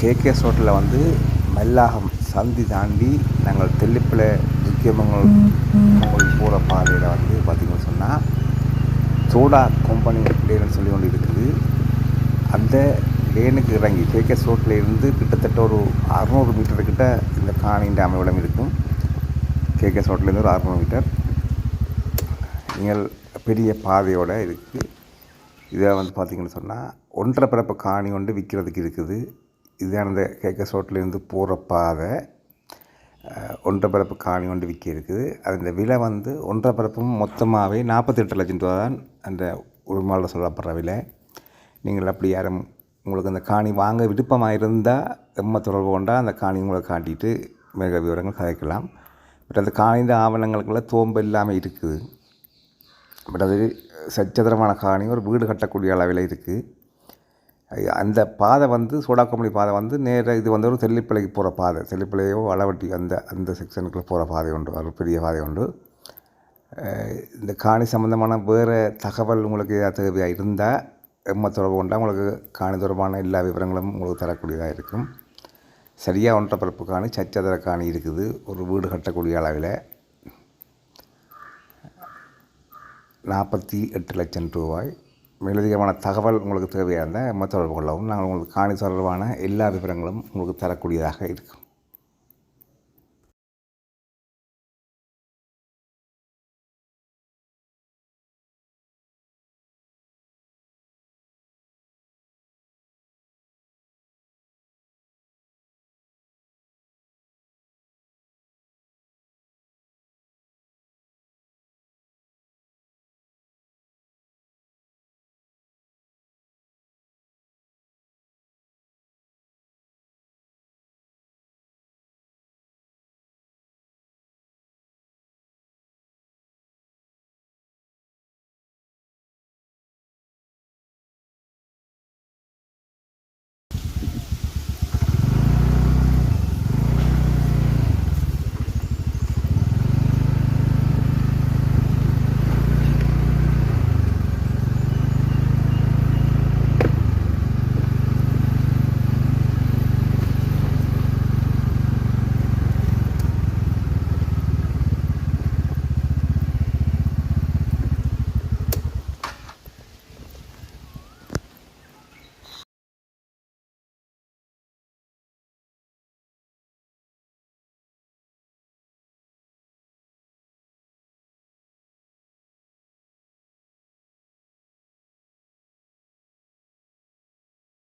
KKS ரோட்டில் வந்து மல்லாகம் சந்தி தாண்டி நாங்கள் தெல்லிப்பில் முக்கியமங்கல் போகிற பாதையில் வந்து பார்த்திங்கன்னு சொன்னால் சோடா கம்பெனி லேன்னு சொல்லி ஒன்று இருக்குது. அந்த லேனுக்கு இறங்கி கேகேஎஸ் ரோட்டில் இருந்து கிட்டத்தட்ட ஒரு அறநூறு மீட்டர் கிட்ட இந்த காணின்ற அமைவிடம் இருக்கும். கேகேஎஸ் ரோட்லேருந்து ஒரு அறநூறு மீட்டர். நீங்கள் பெரிய பாதையோடு இருக்குது இதை வந்து பார்த்திங்கன்னு சொன்னால் ஒன்றரை பிறப்பு காணி ஒன்று விற்கிறதுக்கு இருக்குது. இதுதான் அந்த கேக்கஸ் ரோட்லேருந்து போகிற பாதை ஒன்றரை பரப்பு காணி ஒன்று விற்க இருக்குது. அந்த விலை வந்து ஒன்றரை பரப்பும் மொத்தமாகவே நாற்பத்தெட்டு லட்சம் ரூபா தான் அந்த உரிமையாளர் சொல்லப்படுற விலை. நீங்கள் அப்படி யாரும் உங்களுக்கு அந்த காணி வாங்க விருப்பமாக இருந்தால் எம்ம தொடர்பு கொண்டால் அந்த காணி உங்களை காட்டிட்டு மிக விவரங்கள் கதைக்கலாம். பட் அந்த காணிந்த ஆவணங்களுக்குள்ள தோம்பு இல்லாமல் இருக்குது. பட் அது சச்சதரமான காணி ஒரு வீடு கட்டக்கூடிய அளவில் இருக்குது. அந்த பாதை வந்து சோடாக்கம்பளி பாதை வந்து நேராக இது வந்து ஒரு தெல்லிப்பிள்ளைக்கு போகிற பாதை. தெல்லிப்பிள்ளையோ அளவட்டி அந்த அந்த செக்ஷனுக்குள்ளே போகிற பாதை உண்டு ஒரு பெரிய பாதை உண்டு. இந்த காணி சம்மந்தமான வேறு தகவல் உங்களுக்கு ஏதாவது தேவையாக இருந்தால் எம்ம தொடர்பு கொண்டால் உங்களுக்கு காணி தொடர்பான எல்லா விவரங்களும் உங்களுக்கு தரக்கூடியதாக இருக்கும். சரியாக ஒன்றரை பரப்பு காணி சச்சதர காணி இருக்குது ஒரு வீடு கட்டக்கூடிய அளவில். நாற்பத்தி எட்டு லட்சம் ரூபாய். மேலதிகமான தகவல் உங்களுக்கு தேவையாக இருந்தால் தொடர்பு கொள்ளவும். நாங்கள் உங்களுக்கு காணி தொடர்பான எல்லா விவரங்களும் உங்களுக்கு தரக்கூடியதாக இருக்கும்.